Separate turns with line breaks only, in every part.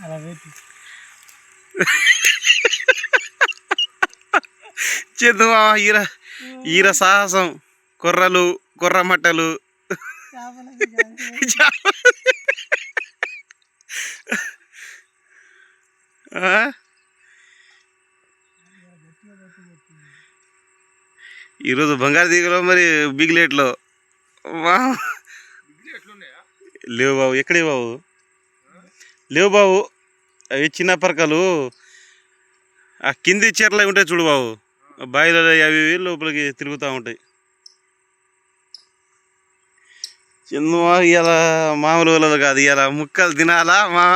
అలా పెట్టి.
ఈర ఈర సాహసం. కొర్రలు కొర్ర మట్టలు? ఈరోజు బంగారు దిగులో మరి బిగ్ లేట్లో. వా లేవు బాబు ఎక్కడే బాబు లేవు బాబు అవి చిన్న పరకలు. ఆ కింది చీరలు ఉంటాయి చూడు బాబు ఆ బాయిలో అవి లోపలికి తిరుగుతూ ఉంటాయి. చిన్న ఇలా మామూలు వాళ్ళది కాదు ఇలా ముక్కలు తినాలా మా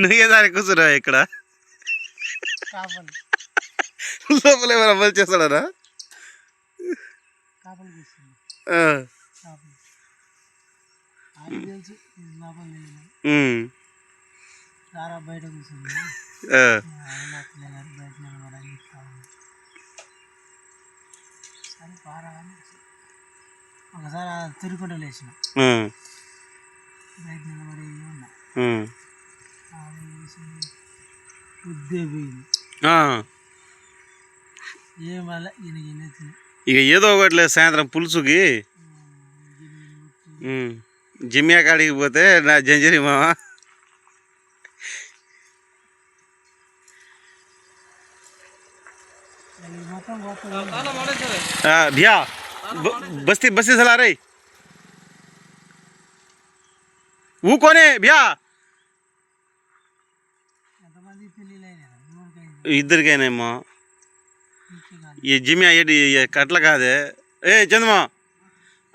నువ్వే దానికి కూర్చున్నావు ఇక్కడ? లోపల ఏమైనా అమలు చేస్తాడరా?
చేపలు తెలుసు. సారా బయట కూర్చుంది. ఆయన అట్లే కానీ బయట నిలబడాలి ఇట్లా ఉంది. సరే పారా అని ఒకసారి తిరుగుకుంటూ లేచిన. బయట నిలబడి ఉన్నా. ఉద్దే పోయింది. ఏం వల్ల ఈయన గిన్నెత్తి
ఇక ఏదో ఒకటి లేదు సాయంత్రం పులుసుకి ఉమ్. జిమ్యా కాడికి పోతే నా జంజరి మామ
మొత్తం కొత్త
ఆ, భయ్యా బ- బస్తీ బస్తీ చలా రే ఊకోనే భయ్యా
ఎంతమంది
ఈ ఏంటి ఈ కట్ల కాదే. ఏ చందమా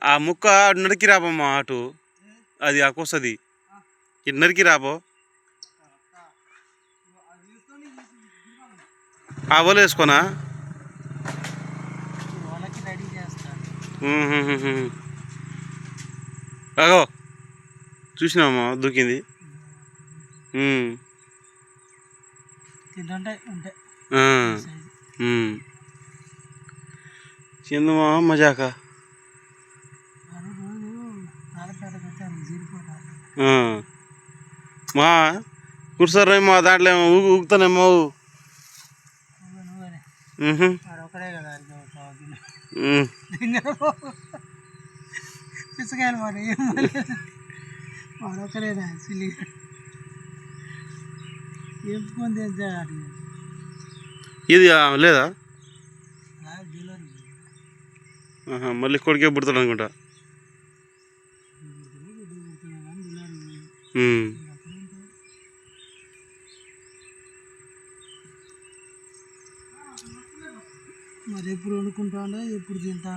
ఆ ముక్క నరికి రాబమ్మా అటు అది ఆకొస్తుంది ఇటు నరికి రాబో ఆ వల వేసుకోనా? అగో. చూసినామా దూకింది.
ఉంటాయి
ఆ. చందమా మజాక
అది రోజు ఆడపేట పెట్టాను జీడిపోతారు
ఆ. మా కూర్చోర్రే మా దాంట్లో ఏమో ఊగు ఊగుతానేమో
నువ్వే నువ్వేనే
మ్హూ.
వాడు ఒకడే
ఇది లేదా? మళ్ళీ కొడుకే పుడతాడు అనుకుంటా.
మరి ఎప్పుడు వండుకుంటా ఎప్పుడు తింటా.